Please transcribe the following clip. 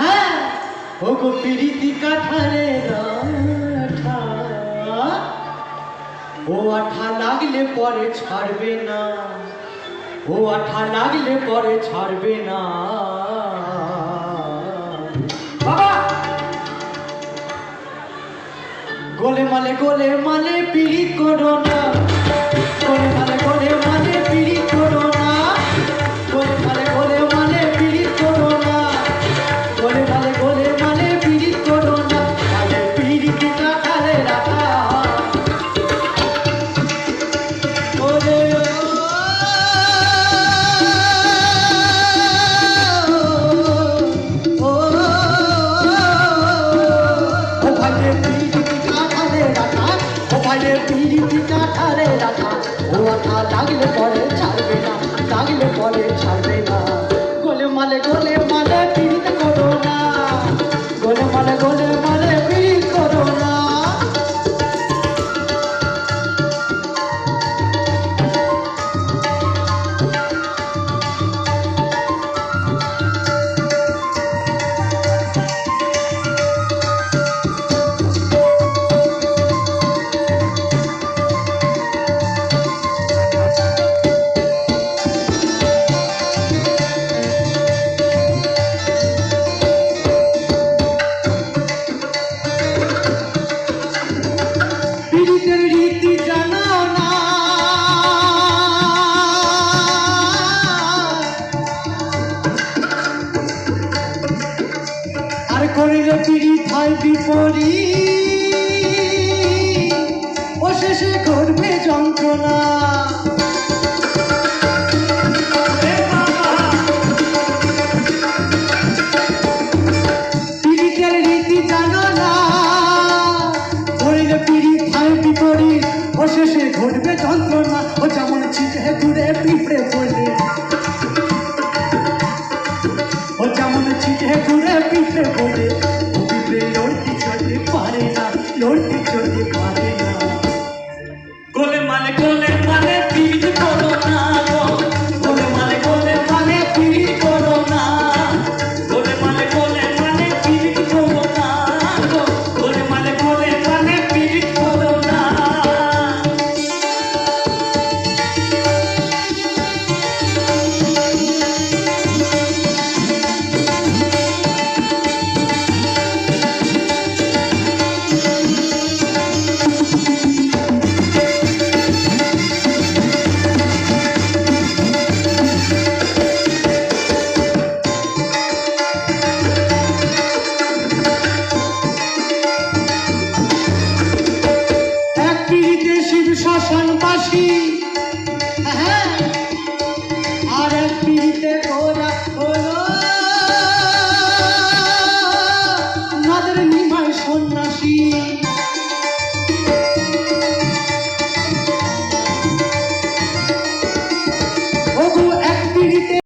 হ্যাঁ ও গো পিরিতি কাঠারে ও আঠা লাগলে পরে ছাড়বে না। ও আঠা লাগলে পরে ছাড়বে না। গোলে মালে গোলে মালে পিড়ি করো না। গোলে মালে গোলে ও ভাইরে পিড়িটি কাঠালে রাখা। ও আঠা লাগলে পরে ছাড়বে না লাগলে পরে ছাড়বে করিলে পীড়িত হয় বিপরী। ও শেষে করবে যন্ত্রণা পিড়ি শেষে ঘটবে যন্ত্রণা। ও যেমন be simple, bitch. বাসী